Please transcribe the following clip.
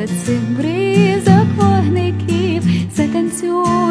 лицих бризок вогників затанцює.